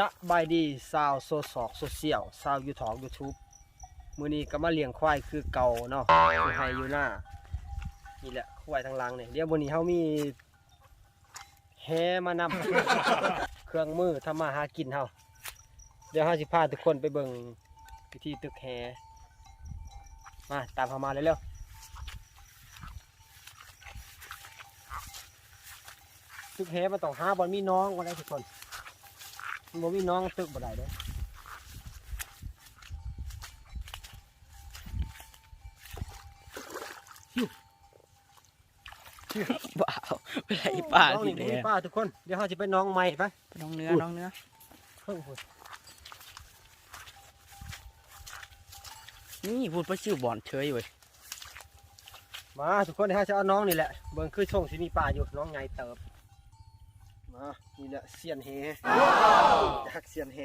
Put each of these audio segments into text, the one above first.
สบายดีสาวโซซอกโซเชียลสาวยูทอกยูทูบมื้อนี้ก็มาเลี้ยงควายคือเก่าเนาะอยู่ไฮอยู่หน้านี่แหละควายทางหลังเนี่ยเดี๋ยวมื้อนี้เฮามีแฮมานำ เครื่องมือทำมาหากินเฮาเดี๋ยวเฮาสิพาทุกคนไปเบิ่งพิธีตึกแฮมาตามเฮามาเร็วๆตึกแฮมันต้องหาบ่อนมีน้องบ่ได้ทุกคนมัน บ่มีน้องตึกบ่ได้เด้อว้าวไปไหนป่าน้องสินี่เลบ่ยมีป้าทุกคน เดี๋ยวเฮาสิไปน้องใหม่ไปน้องเนื้ออุ๊ยน้องเนื้อเพิ่งพูดนี่พูดไปชื่อบอนเฉยเว้ยมาทุกคนเดี๋ยวเฮาจะเอาน้องนี่แหละ เบิ่งคือช่วงสิมีป้าอยู่น้องใหญ่เติบ มานี่แหละเสียนเฮจากเสียนเฮ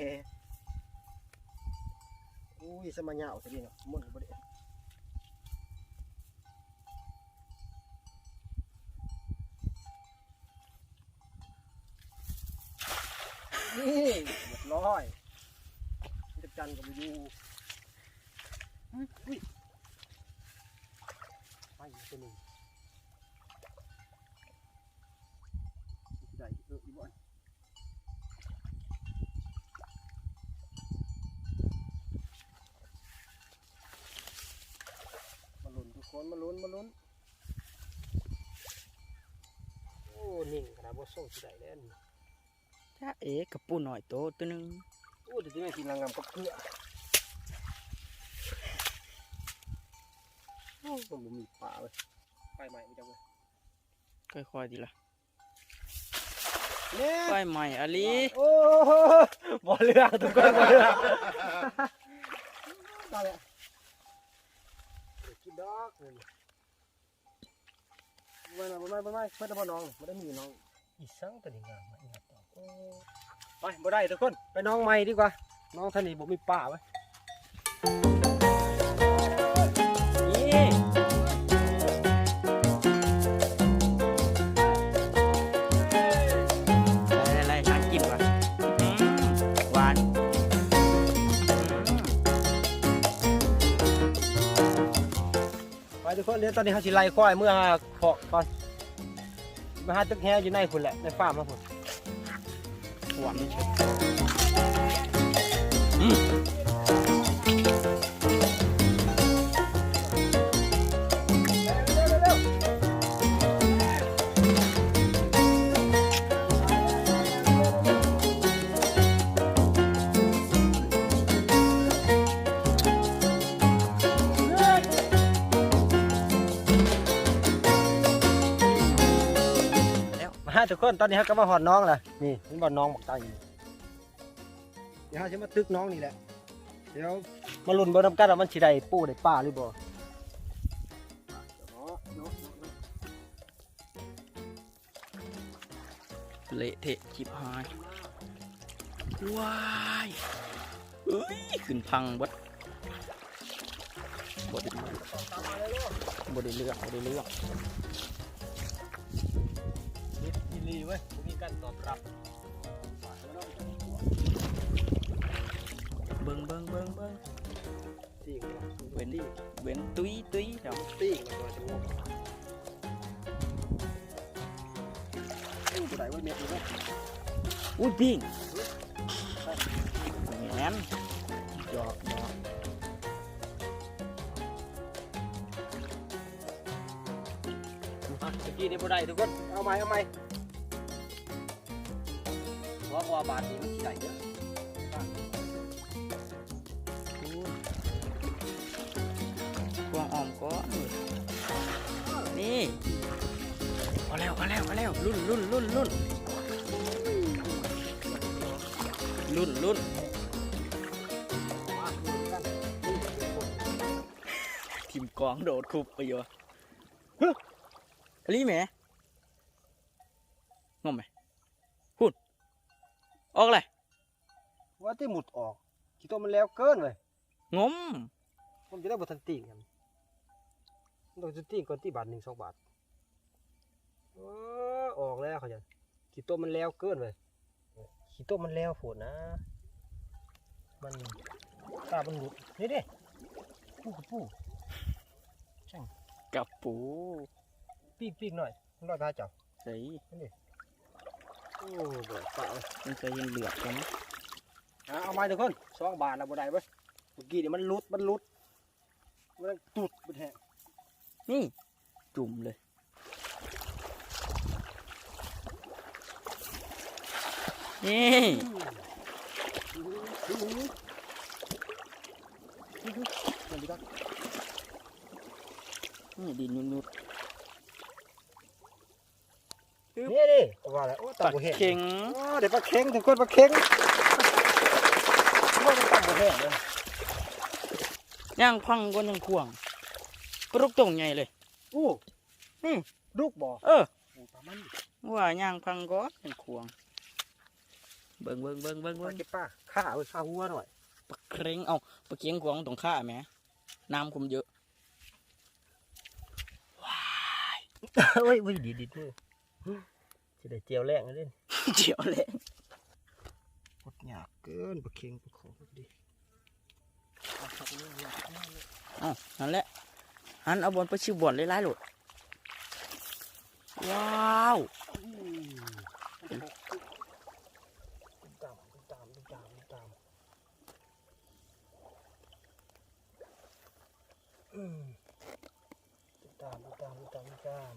อุ้ยสมัยเหยาวซะนี่เนาะมุ่นบ่ได้นี่เรียบร้อยจักจันก็บ่อยู่อุ้ยอุ้ยไปอีกตัวหนึ่ง สิได้เอออีบ่อนมาลุ้นทุกคนมาลุ้นมาลุ้นโอ้นิ่งขนาดว่าส่งสิได้แล้วนี่จ้าเอ๋กับปูหน่อยโตตัวหนึงโอ้เดี๋ยวจะไม่กินนางงามกับเกลือโอ้ผมบ่มีปลาเลยไฟใหม่ไม่จังเลยค่อยๆดีละเนี่ย ไฟใหม่อลีโอ้โหบ่เรือทุกคนบ่เรือตายแล้วเดี๋ยวกินดอกเลยไม่ไม่ไม่ไม่ไม่ไม่ได้บ่น้องไม่ได้มีน้องอีสังตัวนี้งามมาอีกต่อโอ้ไปบ่ได้ทุกคนไปน้องใหม่ดีกว่า น้องท่านนี้บ่มีป้าไว้ เดี๋ยวตอนนี้เขาสิไล่ควายเมื่อหาขอกก่อนมาหาตึกแฮอยู่ในพุ่นแหละในฟาร์มมาพุ่นหวานเชื่อ คนตอนนี้เขาก็มาหอดน้องแหละนี่นี่บ่น้องบอกตายอยู่เดี๋ยวเขาจะมาตึกน้องนี่แหละเดี๋ยวมาลุ้นเบอร์น้ำกันว่ามันสิได้ปูได้ป้าหรือบ่เนาะเนาเละเทะชิบหายว้ายเอ้ยขึ้นพังบดบดบดเลือกบดเลือก ดอีหลีเว้ยบ่มีการตอบรับเบิ้งเบิ้งเบิ้งเบิ้งตีงเลยเว้นเว้นตุ้ยตุ้ยเดี๋ยวตีงมันก็จะงงผู้ใดไว้เม็ดนี้เว้ยอุ้ยปิ้งแหนหยอกหยอกอะเมื่อกี้นี่บ่ได้ทุกคน เอาใหม่เอาใหม่ เพราะว่าบาทนี้มันสิได้เยอะวางอ่อมก็นี่เอาแล้วเอาแล้วเอาแล้วรุ่นรุ่นรุ่นรุ่นรุ่นรุ่นทีมกองโดดคุบไปอยู่ฮึอันนี้แหมงงไหมพูด ออกเลยว่าที่หมุดออกคิดว่ามันแล้วเกินเลยงมผมจะได้บทันตีกันมันต้องจะตีก่อนที่บาทหนึ่งสองบาทเออออกแล้วเขาจะคิดตัวมันแล้วเกินเลยคิดขี้ต้มมันแล้วโผดนะ มันตามันหลุดนี่เด้ปูกับปูกับปูปีกปีกหน่อยมันรอดตาเจ้าใส่ โอ้เบิดปากเลยมันใส่ยังเหลือใช่ไหมอะเอามาทุกคนสองบาทแล้วบ่ได้เว้ยเมื่อกี้นี่มันหลุดมันหลุดมันตุดมันแหงนี่จุ่มเลยนี่มันดีครับนี่ดินนุด นี่ดิว่าแล้วโอ้ๆตาปักบ่แห้งเข็งโอ้เดี๋ยวปลาเค็งทุกคนปลาเค็งว่ามันตาบ่แห้งเลยย่างพังก็ยังควงปลุกตรงใหญ่เลยอู้นี่ลูกบ่เออโอ้ปลามันว่าย่างพังก็ยังควง เบิ่งเบิ่งเบิ่งเบิ่งปลาเบิ่งเก็บปลาข้าเอาข้าหัวหน่อยปักเข็งเอาปักเข็งควงตรงข้าไหมน้ำคุมเยอะเฮ้ยเฮ้ยดีดีด้วย จะได้เจียวแรงเลยเจียวเลยกดหยาบเกินปลาเค็งปลาขอดีเอาสักนิดหยาบมากเลยอ๋อนั่นแหละหันเอาบอลไปชิวบอลเลยไล่หลุดว้าวตุ้มตามตุ้มตามตุ้มตามตุ้มตามอืมตุ้มตามตุ้มตามตุ้มตามตุ้มตาม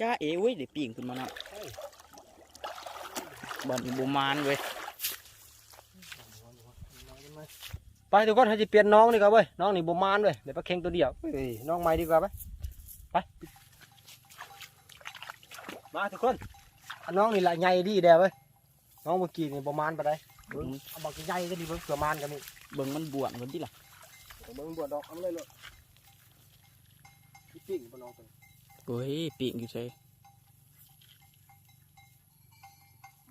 จ้าเอ๋เว้ยเดี๋ยวปีงขึ้นมานะ บอลอีบูมานเว้ยไปทุกคนให้จะเปลี่ยนน้องดีกว่าเว้ยน้องนี่บ่มานเว้ยเดี๋ยวปลาเค็งตัวเดียวเฮ้ยน้องใหม่ดีกว่าไปไปมาทุกคนอันน้องนี่ละใหญ่ดีเด้อเว้ยน้องเมื่อกี้นี่บ่มานปานใดเบิ่งเอาบักใหญ่ก็ดีเบิ่งเผื่อมานกันนี่เบิ่งมันบวชคนที่ล่ะเบิ่งบวดดอกเอามาเลยเลยพี่ปิ้งบ่น้องตัวนี้โอ้ยปีงอยู่ใช่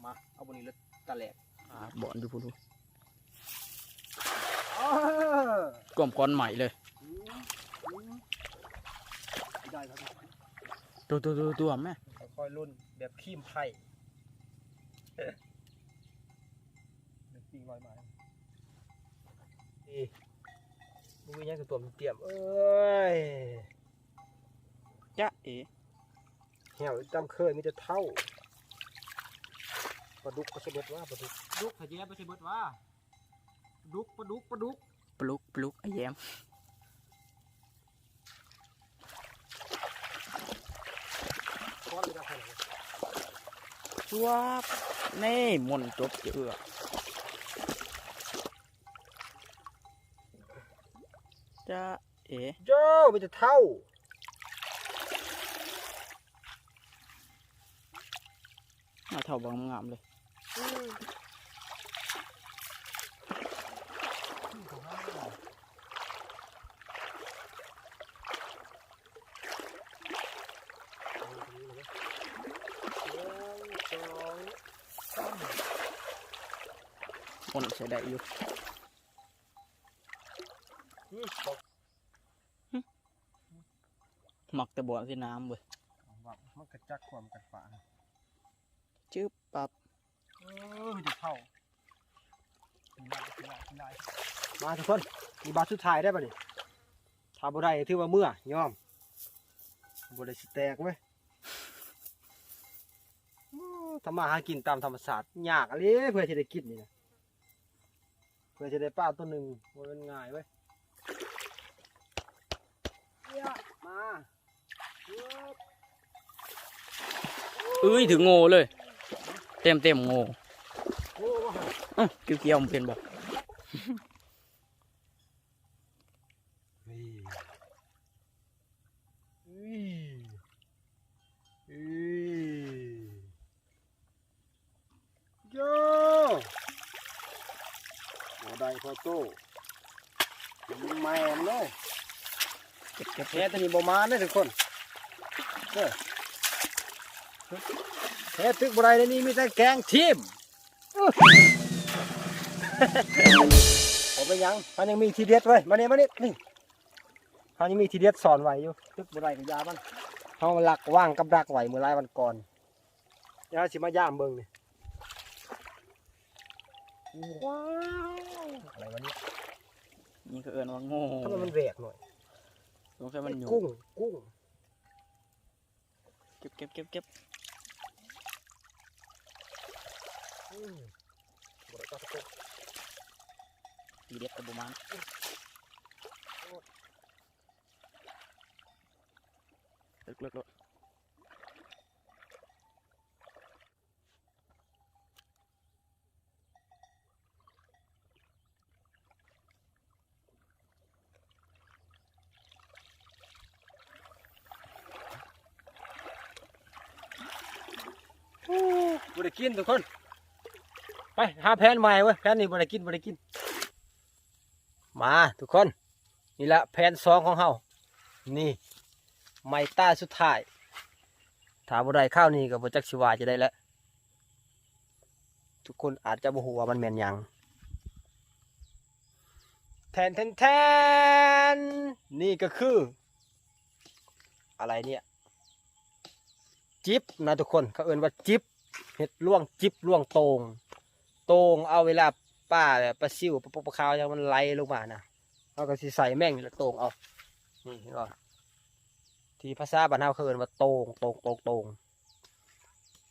มาเอาบนนี้เลยตะแหลกอ่าบอลดูพูดูอ้าวกลมก้อนใหม่เลย อืมอืมได้ครับตัวตัวตัวตัวแม่ค่อยๆรุ่นแบบครีมไผ่เอ๊ะเด็กปิ้งลอยมานี่มึงยังกับตัวมันเตรียมเอ้ยจ้าเอ๋ เหี่ยวจำเคยมีแต่เท่า ปลาดุกปลาสะเบ็ดว่าปลาดุกดุกขยี้ปลาสะเบ็ดว่าปลาดุกปลาดุกปลาดุกปลุกปลุกไอ้แยมก้อนเลยนะใครหนว้าบนี่หมนจบเจือจ้าเอ๋โจ้มีแต่เท่ามาเท่าบางงามเลย หมนใช้ได้อยู่หมักแต่บ่อที่น้ำเว้ยมันกระจักความกันฝาจืบปับเออมีแต่เท่ามาทุกคนมีบาทสุดท้ายได้ป่ะนี่ถ้าบ่ได้ถือว่าเมื่อยอมบ่ได้สิแตกเว้ยทำมาหากินตามธรรมชาติยากอะไรเพื่อจะได้กินนี่นะเพื่อจะได้ปลาตัวหนึ่งมันเป็นง่ายเว้ยมาเอะเอ้ยถึงโง่เลย เต็มเต็มโง่ อื้อเกี่ยวเกี่ยวๆมันเป็นบอกเฮ้ยเฮ้ยเฮ้ยโย่โอ้ได้พอโตมันแมนเลยเก็บเก็บแค่ตัวนี้บ่มาเลยทุกคนเด้อแค่ตึกบ่ได้ในนี้มีแต่แกงทิม ผมไปยัง มันยังมีทีเด็ดไว้ยมาเนี่ยมาเนี่ยนี่เขายังมีทีเด็ดสอนไว้อยู่ตึกบ่ได้กับยามันเขาหลักว่างกับดักไว้เมื่อหลายวันก่อนยาสิมาย่ามเบิ่งนี่ว้าวอะไรวะเนี่ยนี่ก็เอิ้นว่าโง่ทำไมมันแหวกหน่อยสงสัยมันอยู่กุ้งกุ้งเก็บเก็บเก็บเก็บอืมบ่ได้ก็ตก ทีเด็ดกับบุมันเลิกเลิกเลิกบ่ได้กินทุกคน ไปหาแผนใหม่เว้ยแผนนี้บ่ได้กินบ่ได้กิน มาทุกคน นี่ละแผนสองของเฮานี่ไม้ต้าสุดท้ายถ้าบ่าได้ข้าวนี้ก็บ่จักสิว่าจะได้แล้ว ทุกคนอาจจะบ่ฮู้ว่ามันแม่นยังแทนแทนแทนนี่ก็คือ อะไรเนี่ยจิบนะทุกคนเขาเอ่นว่าจิบเห็ดล่วงจิบล่วงโตงโตงเอาเวลา ป้าแบบปลาซิวปลาปลาปลาขาวยังมันไหลลงมานะเขาก็สิใส่แม่งนี่แหละโตงเอานี่เห็นป่ที่ภาษาบ้านเฮาเขาเอ่นว่าโตงโตงโตงโตง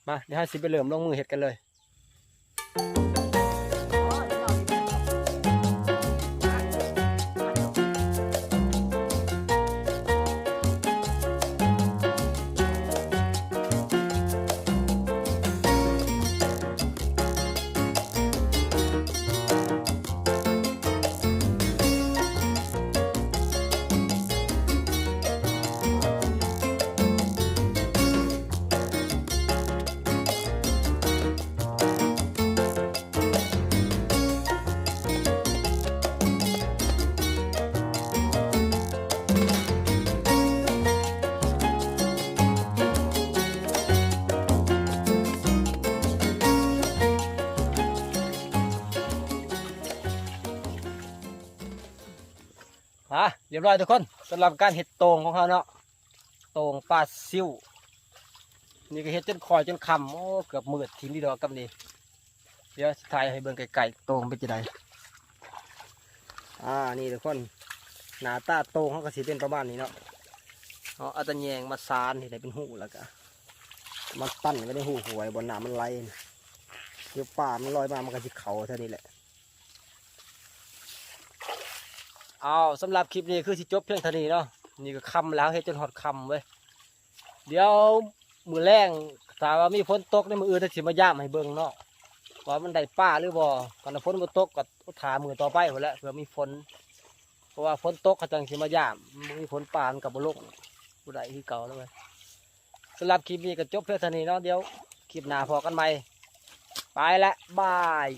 มาเดี๋ยวเราสิไปเริ่มลงมือเห็ดกันเลย เรียบร้อยทุกคนสำหรับการเห็ดโตงของเขาเนาะโตงปลาซิวนี่ก็เห็ดจนคอยจนคำโอ้เกือบมืดทีนี้ดอกกับนี่เดี๋ยวถ่ายให้เบิ่งไก่ๆโตงเป็นจะไดอ่านี่ทุกคนหน้าตาโตเขาก็สิเป็นประมาณนี้เนาะเอาอาตะแยงมาซานที่ได้เป็นหูแล้วก็มาตั้นไว้ในหูหวยบนหนามันไหลนี่เดี๋ยวป่ามันลอยมามันก็สิเขาเท่านี้แหละ เอาสำหรับคลิปนี้คือสิจบเพียงเท่านี้เนาะนี่ก็คำแล้วเฮ็ดจนหอดคำเว้ยเดี๋ยวมือแรงถ้าว่ามีฝนตกในมืออื่นถ้าสิมาย่ามให้เบิ่งเนาะว่ามันได้ป้าหรือบ่กันฝนบ่ตกก็ถามือต่อไปพุ่นแหละเผื่อมีฝนเพราะว่าฝนตกเขาจังสิมาย่ามมีฝนป่ามันกับบ่ลงผู้ใดคือเก่าแล้วเว้ยสำหรับคลิปนี้ก็จบเพียงเท่านี้เนาะเดี๋ยวคลิปหน้าพอกันใหม่ไปละบาย